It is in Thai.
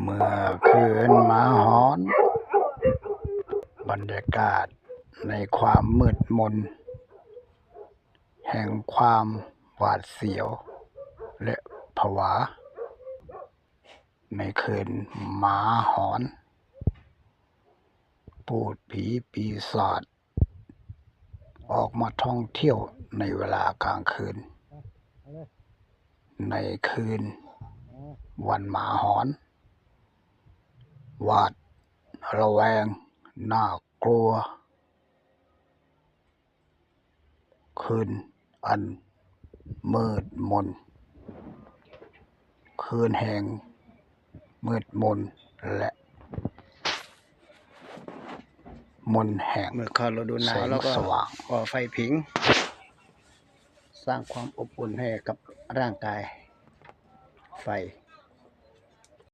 เมื่อคืนหมาหอน บรรยากาศในความมืดมน แห่งความหวาดเสียว และผวา ในคืนหมาหอน ปูดผีปีศาจออกมาท่องเที่ยวในเวลากลางคืน ในคืน วันหมาหอน หวาดระแวง น่ากลัว คืนอันมืดมน คืนแห่งมืดมนและมนแห่งเมื่อเข้าฤดูหนาวแล้วก็แสงสว่างก่อไฟผิง สร้างความอบอุ่นให้กับ ร่างกายไฟ